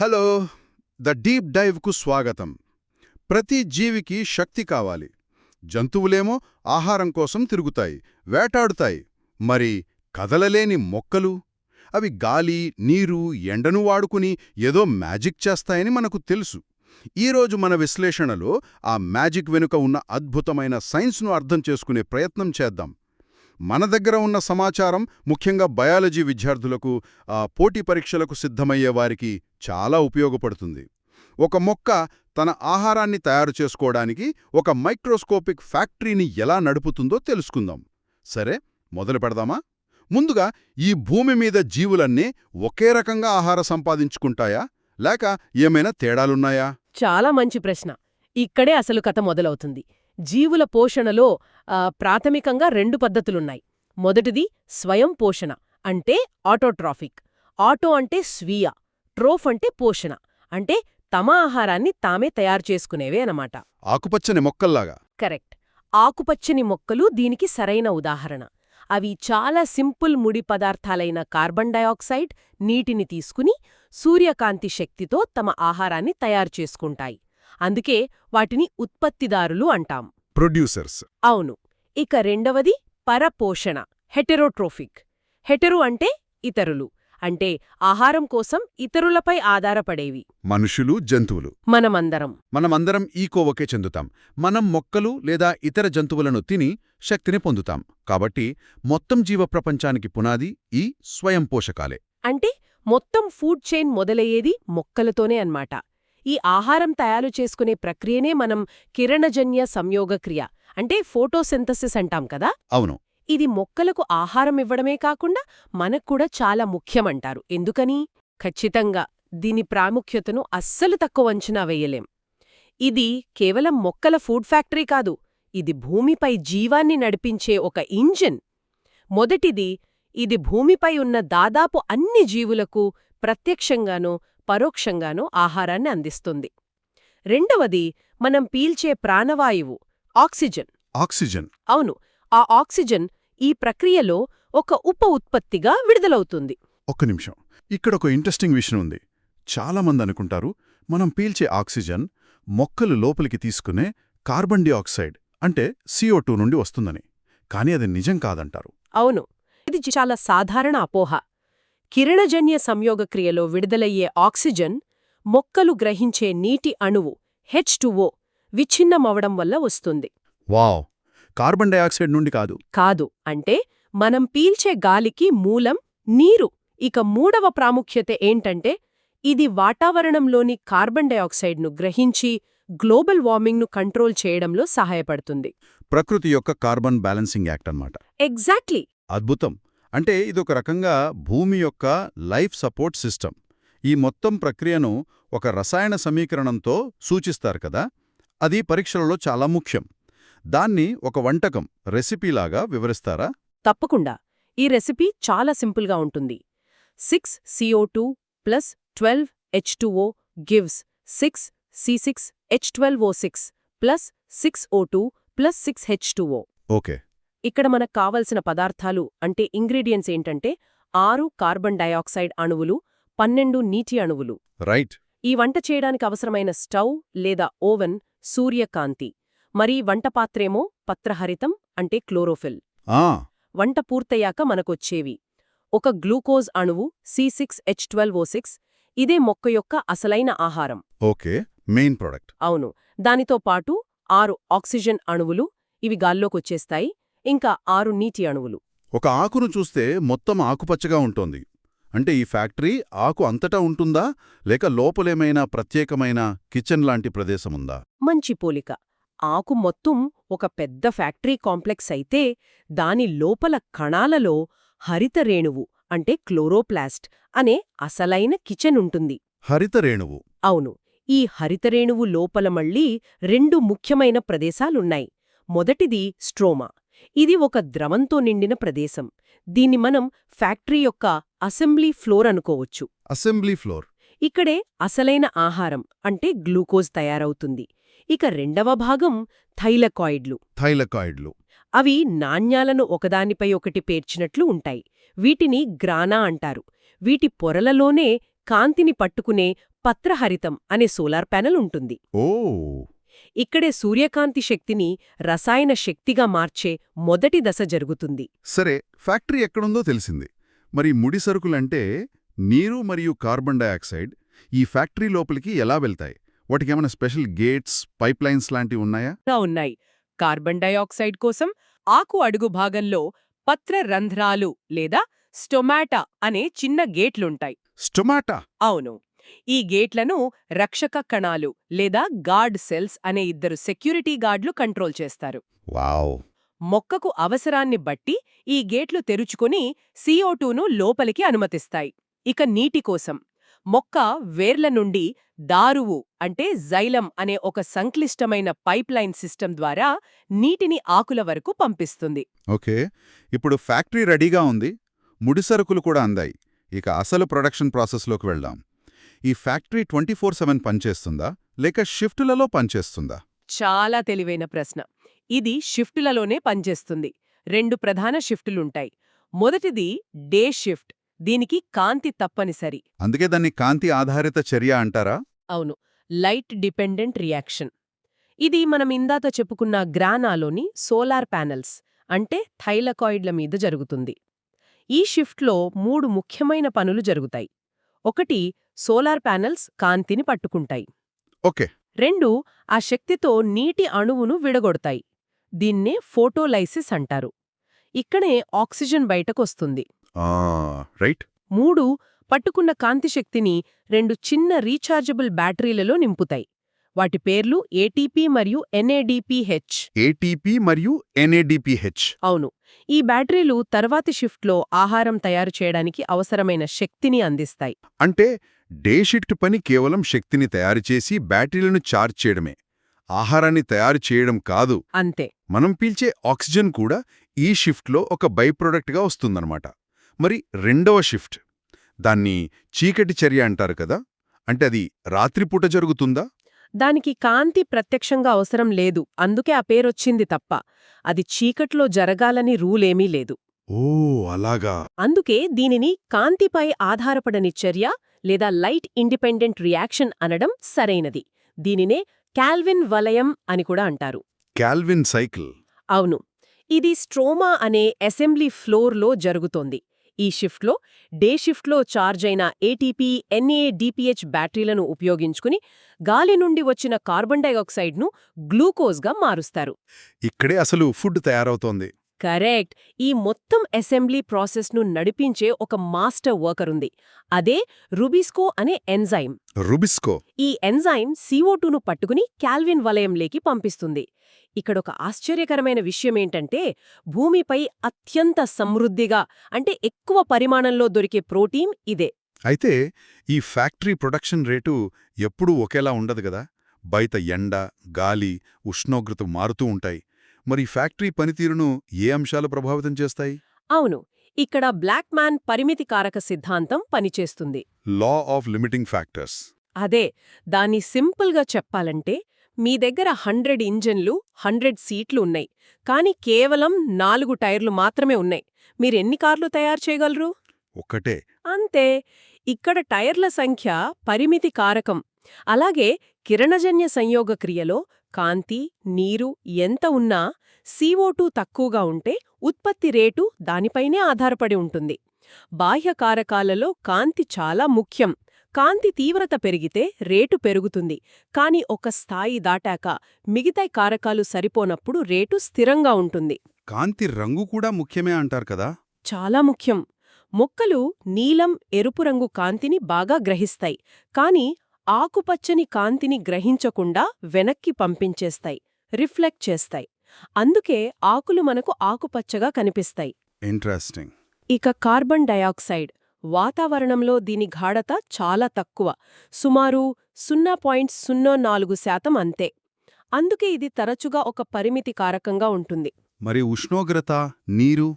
Hello the deep డైవ్కు స్వాగతం. ప్రతి జీవికి శక్తి కావాలి. జంతువులేమో ఆహారం కోసం తిరుగుతాయి వేటాడుతాయి. మరి కదలలేని మొక్కలు? అవి గాలి నీరు ఎండను వాడుకుని ఏదో మ్యాజిక్ చేస్తాయని మనకు తెలుసు. ఈరోజు మన విశ్లేషణలో ఆ మ్యాజిక్ వెనుక ఉన్న అద్భుతమైన సైన్స్ను అర్థం చేసుకునే ప్రయత్నం చేద్దాం. మన దగ్గర ఉన్న సమాచారం ముఖ్యంగా బయాలజీ విద్యార్థులకు ఆ పోటీ పరీక్షలకు సిద్ధమయ్యే వారికి చాలా ఉపయోగపడుతుంది. ఒక మొక్క తన ఆహారాన్ని తయారు చేసుకోవడానికి ఒక మైక్రోస్కోపిక్ ఫ్యాక్టరీని ఎలా నడుపుతుందో తెలుసుకుందాం. సరే మొదలు పెడదామా? ముందుగా ఈ భూమి మీద జీవులన్నీ ఒకే రకంగా ఆహార సంపాదించుకుంటాయా? లేక ఏమైనా తేడాలున్నాయా? చాలా మంచి ప్రశ్న. ఇక్కడే అసలు కథ మొదలవుతుంది. జీవుల పోషణలో ప్రాథమికంగా రెండు పద్ధతులున్నాయి. మొదటిది స్వయం పోషణ అంటే ఆటోట్రాఫిక్. ఆటో అంటే స్వీయ. ట్రోఫ్ అంటే పోషణ. అంటే తమ ఆహారాన్ని తామే తయారు చేసుకునేవే అన్నమాట. ఆకుపచ్చని మొక్కల్లాగా. కరెక్ట్. ఆకుపచ్చని మొక్కలు దీనికి సరైన ఉదాహరణ. అవి చాలా సింపుల్ ముడి పదార్థాలైన కార్బన్ డయాక్సైడ్ నీటిని తీసుకుని సూర్యకాంతి శక్తితో తమ ఆహారాన్ని తయారు చేసుకుంటాయి. అందుకే వాటిని ఉత్పత్తిదారులు అంటాం. ప్రొడ్యూసర్స్. అవును. ఇక రెండవది పరపోషణ హెటెరోట్రోఫిక్. హెటెరో అంటే ఇతరులు. అంటే ఆహారం కోసం ఇతరులపై ఆధారపడేవి. మనుషులు జంతువులు. మనమందరం. మనమందరం ఈ కోవకే చెందుతాం. మనం మొక్కలు లేదా ఇతర జంతువులను తిని శక్తిని పొందుతాం. కాబట్టి మొత్తం జీవ ప్రపంచానికి పునాది ఈ స్వయం పోషకాలే. అంటే మొత్తం ఫుడ్ చైన్ మొదలయ్యేది మొక్కలతోనే అన్మాట ఈ ఆహారం తయారు చేసుకునే ప్రక్రియనే మనం కిరణజన్య సంయోగక్రియ అంటే ఫోటోసింథసిస్ అంటాం కదా? అవును. ఇది మొక్కలకు ఆహారం ఇవ్వడమే కాకుండా మనక్కూడా చాలా ముఖ్యమంటారు. ఎందుకని? ఖచ్చితంగా దీని ప్రాముఖ్యతను అస్సలు తక్కువ అంచనా వేయలేం. ఇది కేవలం మొక్కల ఫుడ్ ఫ్యాక్టరీ కాదు ఇది భూమిపై జీవాన్ని నడిపించే ఒక ఇంజిన్. మొదటిది ఇది భూమిపై ఉన్న దాదాపు అన్ని జీవులకు ప్రత్యక్షంగానో పరోక్షంగానో ఆహారాన్ని అందిస్తుంది. రెండవది మనం పీల్చే ప్రాణవాయువు ఆక్సిజన్. ఆక్సిజన్. అవును ఆ ఆక్సిజన్ ఈ ప్రక్రియలో ఒక ఉప ఉత్పత్తిగా విడుదలవుతుంది. ఒక్క నిమిషం. ఇక్కడ ఒక ఇంట్రెస్టింగ్ విషయం ఉంది. చాలామంది అనుకుంటారు మనం పీల్చే ఆక్సిజన్ మొక్కలు లోపలికి తీసుకునే కార్బన్ డైఆక్సైడ్ అంటే CO2 నుండి వస్తుందని. కానీ అది నిజం కాదంటారు. అవును. ఇది చాలా సాధారణ అపోహ. కిరణజన్య సంయోగక్రియలో విడుదలయ్యే ఆక్సిజన్ మొక్కలు గ్రహించే నీటి అణువు హెచ్ విచ్ఛిన్నమవడం వల్ల వస్తుంది. వావ్! కార్బన్ డైఆక్సైడ్ నుండి కాదు. కాదు. అంటే మనం పీల్చే గాలికి మూలం నీరు. ఇక మూడవ ప్రాముఖ్యత ఏంటంటే ఇది వాతావరణంలోని కార్బన్ డయాక్సైడ్ను గ్రహించి గ్లోబల్ వార్మింగ్ను కంట్రోల్ చేయడంలో సహాయపడుతుంది. ప్రకృతి యొక్క కార్బన్ బ్యాలెన్సింగ్ యాక్ట్ అన్నమాట. ఎగ్జాక్ట్లీ. అద్భుతం. అంటే ఇదొక రకంగా భూమి యొక్క లైఫ్ సపోర్ట్ సిస్టమ్. ఈ మొత్తం ప్రక్రియను ఒక రసాయన సమీకరణంతో సూచిస్తారు కదా? అది పరీక్షలలో చాలా ముఖ్యం. దాన్ని ఒక వంటకం రెసిపీలాగా వివరిస్తారా? తప్పకుండా. ఈ రెసిపీ చాలా సింపుల్గా ఉంటుంది. Six CO two plus twelve H two O gives six C six H twelve O six plus six O two plus six H two O okay. ఇక్కడ మనకు కావలసిన పదార్థాలు అంటే ఇంగ్రీడియంట్స్ ఏంటంటే ఆరు కార్బన్ డయాక్సైడ్ అణువులు పన్నెండు నీటి అణువులు. రైట్. ఈ వంట చేయడానికి అవసరమైన స్టవ్ లేదా ఓవెన్ సూర్యకాంతి. మరి వంట పాత్రేమో పత్రహరితం అంటే క్లోరోఫిల్. ఆ! వంట పూర్తయ్యాక మనకొచ్చేవి. ఒక గ్లూకోజ్ అణువు C six H twelve O six ఇదే మొక్క యొక్క అసలైన ఆహారం. Okay main product. అవును దానితో పాటు ఆరు ఆక్సిజన్ అణువులు ఇవి గాల్లోకొచ్చేస్తాయి ఇంకా ఆరు నీటి అణువులు. ఒక ఆకును చూస్తే మొత్తం ఆకుపచ్చగా ఉంటుంది. అంటే ఈ ఫ్యాక్టరీ ఆకు అంతటా ఉంటుందా లేక లోపలేమైనా ప్రత్యేకమైన కిచెన్ లాంటి ప్రదేశముందా? మంచి పోలిక. ఆకు మొత్తం ఒక పెద్ద ఫ్యాక్టరీ కాంప్లెక్స్ అయితే దాని లోపల కణాలలో హరిత రేణువు అంటే క్లోరోప్లాస్ట్ అనే అసలైన కిచెన్ ఉంటుంది. హరిత రేణువు. అవును ఈ హరితరేణువు లోపల మళ్ళీ రెండు ముఖ్యమైన ప్రదేశాలున్నాయి. మొదటిది స్ట్రోమా. ఇది ఒక ద్రవంతో నిండిన ప్రదేశం. దీన్ని మనం ఫ్యాక్టరీ యొక్క అసెంబ్లీ ఫ్లోర్ అనుకోవచ్చు. Assembly floor. ఇక్కడే అసలైన ఆహారం అంటే గ్లూకోజ్ తయారవుతుంది. ఇక రెండవ భాగం థైలకాయిడ్లు. థైలకాయిడ్లు. అవి నాణ్యాలను ఒకదానిపై ఒకటి పేర్చినట్లు ఉంటాయి. వీటిని గ్రానా అంటారు. వీటి పొరలలోనే కాంతిని పట్టుకునే పత్రహరితం అనే సోలార్ ప్యానెల్ ఉంటుంది. ఓ! ఇక్కడే సూర్యకాంతి శక్తిని రసాయన శక్తిగా మార్చే మొదటి దశ జరుగుతుంది. సరే ఫ్యాక్టరీ ఎక్కడుందో తెలిసింది. మరి ముడి సరుకులంటే నీరు మరియు కార్బన్ డయాక్సైడ్ ఈ ఫ్యాక్టరీ లోపలికి ఎలా వెళ్తాయి? వాటికేమైనా స్పెషల్ గేట్స్ పైప్లైన్స్ లాంటివి ఉన్నాయా? ఉన్నాయి. కార్బన్ డయాక్సైడ్ కోసం ఆకు అడుగు భాగంలో పత్ర రంధ్రాలు లేదా స్టొమాటా అనే చిన్న గేట్లుంటాయి. స్టొమాటా? అవును. ఈ గేట్లను రక్షక కణాలు లేదా గార్డ్ సెల్స్ అనే ఇద్దరు సెక్యూరిటీ గార్డ్లు కంట్రోల్ చేస్తారు. వావ్! మొక్కకు అవసరాన్ని బట్టి ఈ గేట్లు తెరుచుకుని CO2ను లోపలికి అనుమతిస్తాయి. ఇక నీటి కోసం. మొక్క వేర్ల నుండి దారువు అంటే జైలం అనే ఒక సంక్లిష్టమైన పైప్లైన్ సిస్టమ్ ద్వారా నీటిని ఆకుల వరకు పంపిస్తుంది. ఓకే. ఇప్పుడు ఫ్యాక్టరీ రెడీగా ఉంది. ముడి సరుకులు కూడా అందాయి. ఇక అసలు ప్రొడక్షన్ ప్రాసెస్లోకి వెళ్దాం. ఈ ఫ్యాక్టరీ ట్వంటీ ఫోర్ సెవెన్ పనిచేస్తుందా? లేక షిఫ్టులలో పనిచేస్తుందా? చాలా తెలివైన ప్రశ్న. ఇది షిఫ్టులలోనే పనిచేస్తుంది. రెండు ప్రధాన షిఫ్టులుంటాయి. మొదటిది డే షిఫ్ట్. దీనికి కాంతి తప్పనిసరి. అందుకే దాన్ని కాంతి ఆధారిత చర్య అంటారా? అవును. Light dependent reaction. ఇది మనం ఇందాక చెప్పుకున్న గ్రానాలోని సోలార్ ప్యానెల్స్ అంటే థైలకాయిడ్ల మీద జరుగుతుంది. ఈ షిఫ్ట్లో మూడు ముఖ్యమైన పనులు జరుగుతాయి. ఒకటి సోలార్ ప్యానెల్స్ కాంతిని పట్టుకుంటాయి. ఓకే. రెండు ఆ శక్తితో నీటి అణువును విడగొడతాయి. దీన్నే ఫోటోలైసిస్ అంటారు. ఇక్కడే ఆక్సిజన్ బయటకొస్తుంది. రైట్. మూడు పట్టుకున్న కాంతి శక్తిని రెండు చిన్న రీఛార్జబుల్ బ్యాటరీలలో నింపుతాయి. వాటి పేర్లు ఏటీపీ మరియు ఎన్ఏడిపిహెచ్ ఏటీపీ మరియు ఎన్ఏడిపిహెచ్ అవును. ఈ బ్యాటరీలు తర్వాతి షిఫ్ట్లో ఆహారం తయారు చేయడానికి అవసరమైన శక్తిని అందిస్తాయి. అంటే డే షిఫ్ట్ పని కేవలం శక్తిని తయారు చేసి బ్యాటరీలను ఛార్జ్ చేయడమే. ఆహారాన్ని తయారు చేయడం కాదు. అంతే. మనం పీల్చే ఆక్సిజన్ కూడా ఈ షిఫ్ట్లో ఒక బై ప్రొడక్ట్గా వస్తుందన్నమాట. మరి రెండవ షిఫ్ట్. దాన్ని చీకటి చర్య అంటారు కదా అంటే అది రాత్రిపూట జరుగుతుందా? దానికి కాంతి ప్రత్యక్షంగా అవసరం లేదు అందుకే ఆ పేరొచ్చింది తప్ప. అది చీకట్లో జరగాలని రూలేమీ లేదు. ఓ అలాగా. అందుకే దీనిని కాంతిపై ఆధారపడని చర్య లేదా లైట్ ఇండిపెండెంట్ రియాక్షన్ అనడం సరైనది. దీనినే కాల్విన్ వలయం అని కూడా అంటారు. Calvin cycle. అవును. ఇది స్ట్రోమా అనే అసెంబ్లీ ఫ్లోర్లో జరుగుతోంది. ఈ షిఫ్ట్లో డే షిఫ్ట్లో చార్జ్ అయిన ఏటీపీ ఎన్ఏ డిపిహెచ్ బ్యాటరీలను ఉపయోగించుకుని గాలి నుండి వచ్చిన కార్బన్ డైఆక్సైడ్ను గ్లూకోజ్గా మారుస్తారు. ఇక్కడే అసలు ఫుడ్ తయారవుతోంది. కరెక్ట్. ఈ మొత్తం అసెంబ్లీ ప్రాసెస్ను నడిపించే ఒక మాస్టర్ వర్కర్ ఉంది అదే రుబిస్కో అనే ఎంజైమ్. రుబిస్కో? ఈ ఎంజైమ్ CO2ను పట్టుకుని కాల్విన్ వలయంలోకి పంపిస్తుంది. ఇక్కడొక ఆశ్చర్యకరమైన విషయమేంటంటే భూమిపై అత్యంత సమృద్ధిగా అంటే ఎక్కువ పరిమాణంలో దొరికే ప్రోటీన్ ఇదే. అయితే ఈ ఫ్యాక్టరీ ప్రొడక్షన్ రేటు ఎప్పుడూ ఒకేలా ఉండదు కదా? బయట ఎండ గాలి ఉష్ణోగ్రత మారుతూ ఉంటాయి. మరి ఫ్యాక్టరీ పనితీరును ఏ అంశాలు ప్రభావితం చేస్తాయి? అవును ఇక్కడ బ్లాక్ మ్యాన్ పరిమితి కారక సిద్ధాంతం పనిచేస్తుంది. Law of limiting factors. అదే దాన్ని సింపుల్గా చెప్పాలంటే మీ దగ్గర హండ్రెడ్ ఇంజన్లు హండ్రెడ్ సీట్లు ఉన్నాయి కానీ కేవలం నాలుగు టైర్లు మాత్రమే ఉన్నాయి. మీరెన్ని కార్లు తయారు చేయగలరు? ఒక్కటే. అంతే ఇక్కడ టైర్ల సంఖ్య పరిమితి కారకం. అలాగే కిరణజన్య సంయోగ క్రియలో కాంతి నీరు ఎంత ఉన్నా CO2 తక్కువగా ఉంటే ఉత్పత్తి రేటు దానిపైనే ఆధారపడి ఉంటుంది. బాహ్య కారకాలలో కాంతి చాలా ముఖ్యం. కాంతి తీవ్రత పెరిగితే రేటు పెరుగుతుంది. కాని ఒక స్థాయి దాటాక మిగతా కారకాలు సరిపోనప్పుడు రేటు స్థిరంగా ఉంటుంది. కాంతి రంగు కూడా ముఖ్యమే అంటారు కదా? చాలా ముఖ్యం. మొక్కలు నీలం ఎరుపు రంగు కాంతిని బాగా గ్రహిస్తాయి. కాని ఆకుపచ్చని కాంతిని గ్రహించకుండా వెనక్కి పంపించేస్తాయి రిఫ్లెక్ట్ చేస్తాయి. అందుకే ఆకులు మనకు ఆకుపచ్చగా కనిపిస్తాయి. ఇంట్రెస్టింగ్. ఇక కార్బన్ డయాక్సైడ్. వాతావరణంలో దీని గాఢత చాలా తక్కువ. సుమారు సున్నా పాయింట్ సున్నా నాలుగు శాతం అంతే. అందుకే ఇది తరచుగా ఒక పరిమితి కారకంగా ఉంటుంది. మరి ఉష్ణోగ్రత నీరు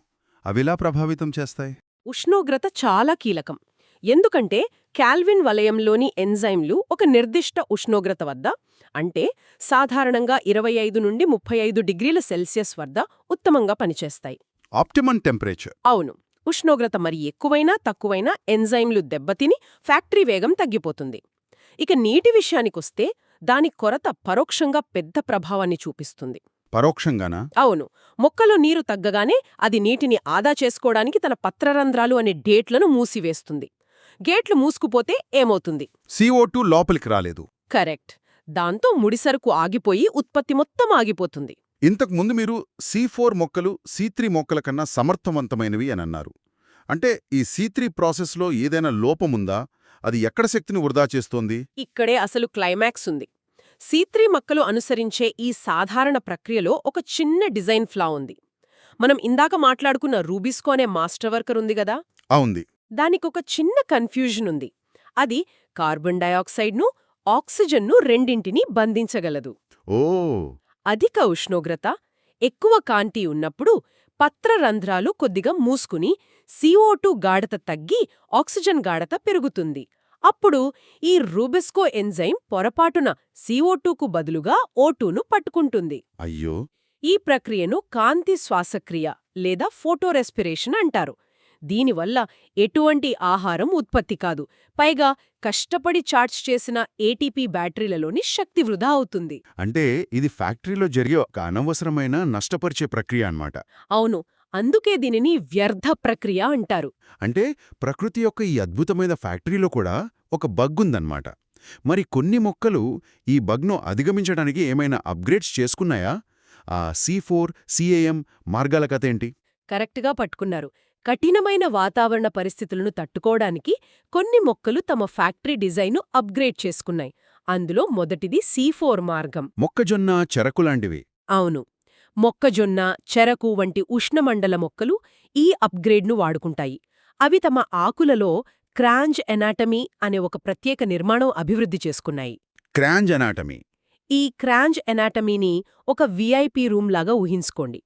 అవిలా ప్రభావితం చేస్తాయి? ఉష్ణోగ్రత చాలా కీలకం. ఎందుకంటే కాల్విన్ వలయంలోని ఎంజైమ్లు ఒక నిర్దిష్ట ఉష్ణోగ్రత వద్ద అంటే సాధారణంగా ఇరవై ఐదు నుండి ముప్పై ఐదు డిగ్రీల సెల్సియస్ వద్ద ఉత్తమంగా పనిచేస్తాయి. Optimum temperature. అవును. ఉష్ణోగ్రత మరి ఎక్కువైనా తక్కువైనా ఎంజైమ్లు దెబ్బతిని ఫ్యాక్టరీ వేగం తగ్గిపోతుంది. ఇక నీటి విషయానికొస్తే దాని కొరత పరోక్షంగా పెద్ద ప్రభావాన్ని చూపిస్తుంది. పరోక్షంగానా? అవును. మొక్కలో నీరు తగ్గగానే అది నీటిని ఆదా చేసుకోవడానికి తన పత్రరంధ్రాలు అనే డేట్లను మూసివేస్తుంది. గేట్లు మూసుకుపోతే ఏమవుతుంది? CO2 లోపలికి రాలేదు. కరెక్ట్. దాంతో ముడిసరుకు ఆగిపోయి ఉత్పత్తి మొత్తం ఆగిపోతుంది. ఇంతకు ముందు మీరు సి ఫోర్ మొక్కలు సి త్రీ మొక్కల కన్నా సమర్థవంతమైనవి అని అన్నారు. అంటే ఈ సి త్రీ ప్రాసెస్లో ఏదైనా లోపముందా అది ఎక్కడ శక్తిని వృధా చేస్తోంది? ఇక్కడే అసలు క్లైమాక్స్ ఉంది. సీత్రీ మొక్కలు అనుసరించే ఈ సాధారణ ప్రక్రియలో ఒక చిన్న డిజైన్ ఫ్లా ఉంది. మనం ఇందాక మాట్లాడుకున్న రూబిస్కో అనే మాస్టర్ వర్కర్ ఉంది గదా అవుంది దానికొక చిన్న కన్ఫ్యూజన్ ఉంది అది కార్బన్ డయాక్సైడ్ను ఆక్సిజన్ను రెండింటినీ బంధించగలదు. ఓ! అధిక ఉష్ణోగ్రత ఎక్కువ కాంతి ఉన్నప్పుడు పత్రరంధ్రాలు కొద్దిగా మూసుకుని CO2 గాఢత తగ్గి ఆక్సిజన్ గాఢత పెరుగుతుంది. అప్పుడు ఈ రూబెస్కో ఎంజైమ్ పొరపాటున CO2కు బదులుగా O2ను పట్టుకుంటుంది. అయ్యో! ఈ ప్రక్రియను కాంతి శ్వాసక్రియ లేదా ఫోటోరెస్పిరేషన్ అంటారు. దీనివల్ల ఎటువంటి ఆహారం ఉత్పత్తి కాదు. పైగా కష్టపడి చార్జ్ చేసిన ఏటీపీ బ్యాటరీలలోని శక్తి వృధా అవుతుంది. అంటే ఇది ఫ్యాక్టరీలో జరిగే ఒక అనవసరమైన నష్టపరిచే ప్రక్రియ అన్నమాట. అవును. అందుకే దీనిని వ్యర్థ ప్రక్రియ అంటారు. అంటే ప్రకృతి యొక్క ఈ అద్భుతమైన ఫ్యాక్టరీలో కూడా ఒక బగ్ ఉందన్నమాట. మరి కొన్ని మొక్కలు ఈ బగ్ను అధిగమించడానికి ఏమైనా అప్గ్రేడ్స్ చేసుకున్నాయా? ఆ సి ఫోర్ సిఏఎం మార్గాల కథేంటి కరెక్ట్గా పట్టుకున్నారు. కఠినమైన వాతావరణ పరిస్థితులను తట్టుకోవడానికి కొన్ని మొక్కలు తమ ఫ్యాక్టరీ డిజైన్ను అప్గ్రేడ్ చేసుకున్నాయి. అందులో మొదటిది సి ఫోర్ మార్గం. మొక్కజొన్న చెరకులాంటివి అవును. మొక్కజొన్న చెరకు వంటి ఉష్ణమండల మొక్కలు ఈ అప్గ్రేడ్ను వాడుకుంటాయి. అవి తమ ఆకులలో క్రాంజ్ ఎనాటమీ అనే ఒక ప్రత్యేక నిర్మాణం అభివృద్ధి చేసుకున్నాయి. క్రాంజ్ అనాటమీ ఈ క్రాంజ్ ఎనాటమీని ఒక విఐపి రూమ్ లాగా ఊహించుకోండి.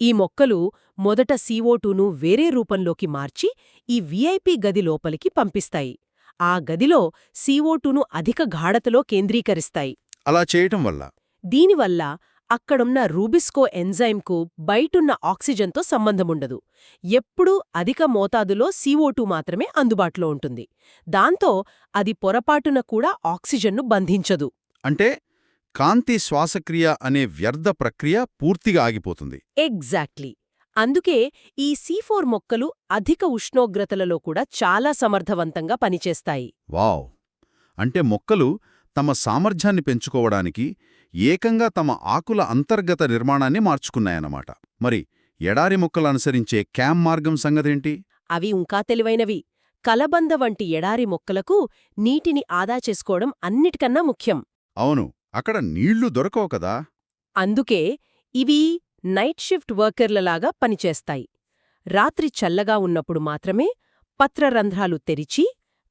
ఈ మొక్కలు మొదట CO2ను వేరే రూపంలోకి మార్చి ఈ విఐపి గది లోపలికి పంపిస్తాయి. ఆ గదిలో CO2ను అధిక గాఢతలో కేంద్రీకరిస్తాయి. అలా చేయటం వల్ల? దీనివల్ల అక్కడున్న రూబిస్కో ఎంజైమ్కు బయటున్న ఆక్సిజన్తో సంబంధముండదు. ఎప్పుడూ అధిక మోతాదులో CO2 మాత్రమే అందుబాటులో ఉంటుంది. దాంతో అది పొరపాటున కూడా ఆక్సిజన్ను బంధించదు. అంటే కాంతి శ్వాసక్రియ అనే వ్యర్థ ప్రక్రియ పూర్తిగా ఆగిపోతుంది. ఎగ్జాక్ట్లీ. అందుకే ఈ సీఫోర్ మొక్కలు అధిక ఉష్ణోగ్రతలలో కూడా చాలా సమర్థవంతంగా పనిచేస్తాయి. వావ్! అంటే మొక్కలు తమ సామర్థ్యాన్ని పెంచుకోవడానికి ఏకంగా తమ ఆకుల అంతర్గత నిర్మాణాన్ని మార్చుకున్నాయన్నమాట. మరి ఎడారి మొక్కలు అనుసరించే క్యామ్ మార్గం సంగతేంటి? అవి ఇంకా తెలివైనవి. కలబంద వంటి ఎడారి మొక్కలకు నీటిని ఆదా చేసుకోవడం అన్నిటికన్నా ముఖ్యం. అవును అక్కడ నీళ్ళు దొరకవు కదా? అందుకే ఇవి నైట్ షిఫ్ట్ వర్కర్లలాగా పనిచేస్తాయి. రాత్రి చల్లగా ఉన్నప్పుడు మాత్రమే పత్రరంధ్రాలు తెరిచి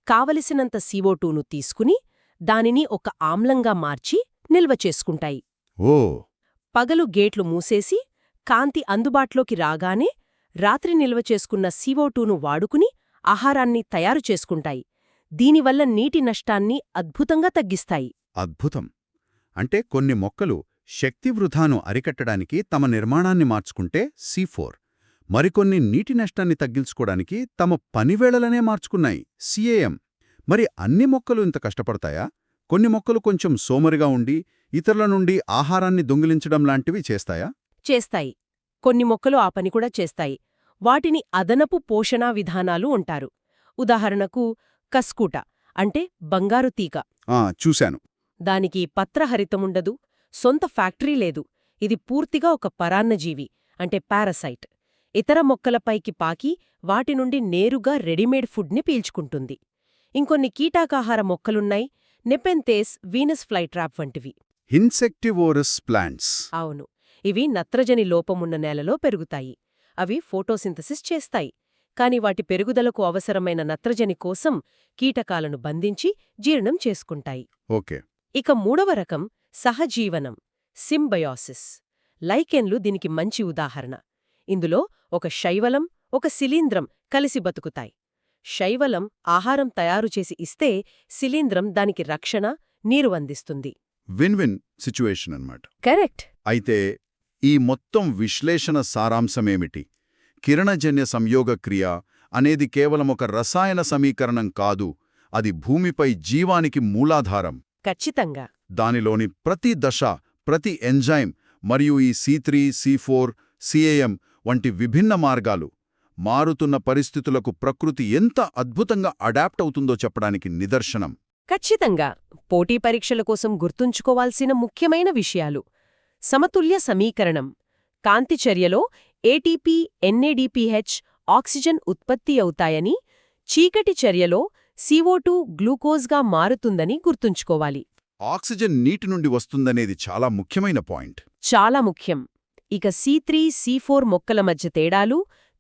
కావలసినంత CO2ను తీసుకుని దానిని ఒక ఆమ్లంగా మార్చి నిల్వ చేసుకుంటాయి. ఓ! పగలు గేట్లు మూసేసి కాంతి అందుబాటులోకి రాగానే రాత్రి నిల్వ చేసుకున్న CO2ను వాడుకుని ఆహారాన్ని తయారు చేసుకుంటాయి. దీనివల్ల నీటి నష్టాన్ని అద్భుతంగా తగ్గిస్తాయి. అద్భుతం! అంటే కొన్ని మొక్కలు శక్తి వృధాను అరికట్టడానికి తమ నిర్మాణాన్ని మార్చుకుంటే సి ఫోర్. మరికొన్ని నీటి నష్టాన్ని తగ్గించుకోవడానికి తమ పనివేళలనే మార్చుకున్నాయి సిఏఎం మరి అన్ని మొక్కలు ఇంత కష్టపడతాయా? కొన్ని మొక్కలు కొంచెం సోమరిగా ఉండి ఇతరుల నుండి ఆహారాన్ని దొంగిలించడం లాంటివి చేస్తాయా? చేస్తాయి. కొన్ని మొక్కలు ఆ పని కూడా చేస్తాయి. వాటిని అదనపు పోషణా విధానాలు ఉంటారు ఉదాహరణకు కస్కూట అంటే బంగారు తీగ. ఆ చూశాను. దానికి పత్రహరితముండదు సొంత ఫ్యాక్టరీ లేదు. ఇది పూర్తిగా ఒక పరాన్నజీవి అంటే పారసైట్. ఇతర మొక్కలపైకి పాకి వాటి నుండి నేరుగా రెడీమేడ్ ఫుడ్ని పీల్చుకుంటుంది. ఇంకొన్ని కీటాకాహార మొక్కలున్నాయి నెపెంతేస్ వీనస్ ఫ్లైట్రాప్ వంటివి. Insectivorous plants. అవును ఇవి నత్రజని లోపమున్న నేలలో పెరుగుతాయి. అవి ఫోటోసింథసిస్ చేస్తాయి. కాని వాటి పెరుగుదలకు అవసరమైన నత్రజని కోసం కీటకాలను బంధించి జీర్ణం చేసుకుంటాయి. ఓకే. ఇక మూడవ రకం సహజీవనం సింబయాసిస్. లైకెన్లు దీనికి మంచి ఉదాహరణ. ఇందులో ఒక శైవలం ఒక శిలీంద్రం కలిసి బతుకుతాయి. శైవలం ఆహారం తయారుచేసి ఇస్తే శిలీంద్రం దానికి రక్షణ నీరు అందిస్తుంది. విన్ విన్ సిచ్యువేషన్ అన్నమాట. కరెక్ట్. అయితే ఈ మొత్తం విశ్లేషణ సారాంశమేమిటి? కిరణజన్య సంయోగ క్రియ అనేది కేవలం ఒక రసాయన సమీకరణం కాదు అది భూమిపై జీవానికి మూలాధారం. ఖచ్చితంగా. దానిలోని ప్రతి దశ ప్రతి ఎంజైమ్ మరియు ఈ C three C four CAM వంటి విభిన్న మార్గాలు మారుతున్న పరిస్థితులకు ప్రకృతి ఎంత అద్భుతంగా అడాప్ట్ అవుతుందో చెప్పడానికి నిదర్శనం. ఖచ్చితంగా. పోటీ పరీక్షల కోసం గుర్తుంచుకోవాల్సిన ముఖ్యమైన విషయాలు. సమతుల్య సమీకరణం. కాంతి చర్యలో ఏటీపీ ఎన్ఏడిపిహెచ్ ఆక్సిజన్ ఉత్పత్తి అవుతాయని చీకటి చర్యలో CO2 గ్లూకోజ్గా మారుతుందని గుర్తుంచుకోవాలి. ఆక్సిజన్ నీటి నుండి వస్తుందనేది చాలా ముఖ్యమైన పాయింట్. చాలా ముఖ్యం. ఇక సి త్రీ సి ఫోర్ మొక్కల మధ్య తేడాలు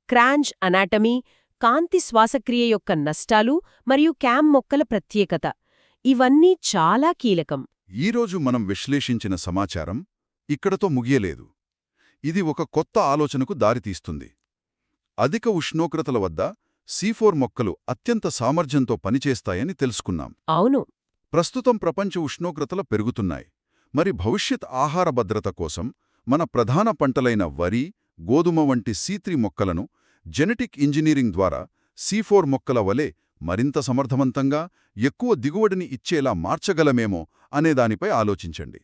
క్రాంజ్ అనాటమీ కాంతి శ్వాసక్రియ యొక్క నష్టాలు మరియు క్యామ్ మొక్కల ప్రత్యేకత. ఇవన్నీ చాలా కీలకం. ఈరోజు మనం విశ్లేషించిన సమాచారం ఇక్కడతో ముగియలేదు. ఇది ఒక కొత్త ఆలోచనకు దారితీస్తుంది. అధిక ఉష్ణోగ్రతల వద్ద సీఫోర్ మొక్కలు అత్యంత సామర్థ్యంతో పనిచేస్తాయని తెలుసుకున్నాం. అవును. ప్రస్తుతం ప్రపంచ ఉష్ణోగ్రతలు పెరుగుతున్నాయి. మరి భవిష్యత్ ఆహార భద్రత కోసం మన ప్రధాన పంటలైన వరి గోధుమ వంటి సీత్రి మొక్కలను జెనెటిక్ ఇంజనీరింగ్ ద్వారా సీఫోర్ మొక్కల వలె మరింత సమర్థవంతంగా ఎక్కువ దిగుబడిని ఇచ్చేలా మార్చగలమేమో అనేదానిపై ఆలోచించండి.